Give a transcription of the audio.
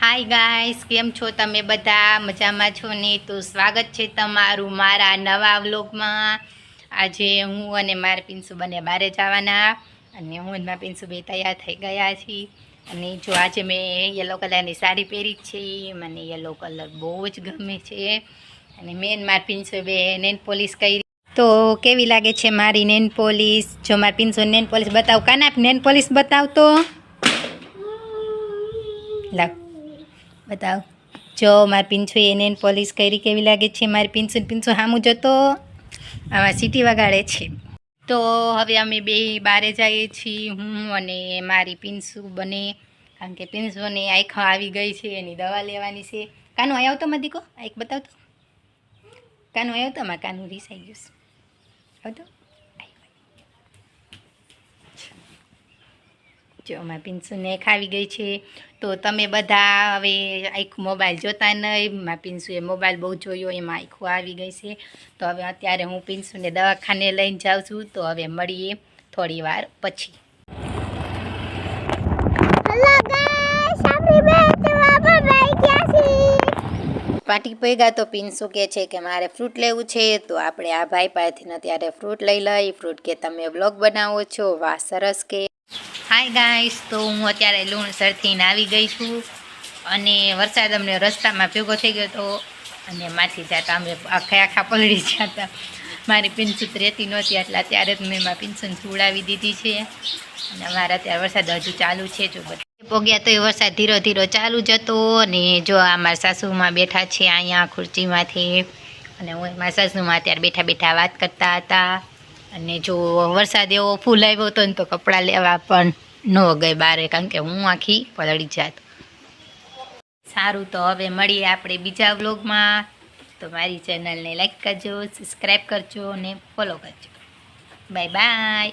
Hi guys કેમ છો તમે બધા? મજામાં છો ને? તો સ્વાગત છે તમારું મારા નવા વ્લોગમાં. આજે હું અને મારા પિન્સુ બંને બારે જવાના અને હું અને મારા પિન્સુ બે તૈયાર થઈ ગયા છીએ. અને જો આજે મેં યલો કલરની સાડી પહેરી છે. મને યલો કલર બહુ જ ગમે છે. અને મેન મારા પિન્સુ બે નેન પોલીસ કરી. તો કેવી લાગે છે મારી નેન પોલીસ જો મારા પિન્સુ નેન પોલીસ બતાવ, કાના નેન પોલીસ બતાવ તો લાવ. બતાવ. જો મારી પીંછું એને પોલીસ પોલિશ કરી કેવી લાગે છે? મારી પીંછું પીંછું સામું જતો આમાં સીટી વગાડે છે. તો હવે અમે બે બારે જઈએ છીએ, હું અને મારી પીંછું બને. કારણ કે પીંછુંને આંખો આવી ગઈ છે, એની દવા લેવાની છે. કાનું આવ્યો તો દીકો? આંખ બતાવતો. કાનું આવ્યો તો મારા કાનું રીસાઈ ગયું આવતો? જો મારી પિન્સુને ખાવી ગઈ છે. તો તમે બધા હવે આખું મોબાઈલ જોતા નહીં મારા પિન્સુએ મોબાઈલ બહુ જોયો એમાં આખું આવી ગઈ છે. તો હવે અત્યારે હું પિન્સુને દવાખાને લઈને જાઉં છું. તો હવે મળીએ થોડી વાર પછી. પાટી પૈગા તો પિન્સુ કહે છે કે મારે ફ્રૂટ લેવું છે. તો આપણે આ ભાઈ પાસેથી અત્યારે ફ્રૂટ લઈ લઈ. ફ્રૂટ કે તમે બ્લોગ બનાવો છો? વાહ સરસ કે. હાય ગાઈસ તો હું અત્યારે લુણસરથી આવી ગઈ છું અને વરસાદ અમને રસ્તામાં ભેગો થઈ ગયો હતો અને માથી જતા, અમે આખા આખા પલળી જતા. મારી પિન્સુ રહેતી નહોતી, એટલે અત્યારે જ મેં મારી પિન્સુને સુવડાવી દીધી છે. અને અમારા અત્યારે વરસાદ હજુ ચાલુ છે, જો બધા પોગ્યા તો એ વરસાદ ધીરો ધીરો ચાલુ જ હતો. અને જો આ મારા સાસુમાં બેઠા છે અહીંયા ખુરચીમાંથી અને હું મારા સાસુમાં અત્યારે બેઠા બેઠા વાત કરતા હતા. અને જો વરસાદ એવો ફૂલ આવ્યો હતો ને તો કપડાં લેવા પણ ન ગઈ બારે, કારણ કે હું આખી પલળી જાત. સારું તો હવે મળીએ આપણે બીજા વ્લોગમાં. તો મારી ચેનલને લાઈક કરજો, સબસ્ક્રાઈબ કરજો અને ફોલો કરજો. Bye bye.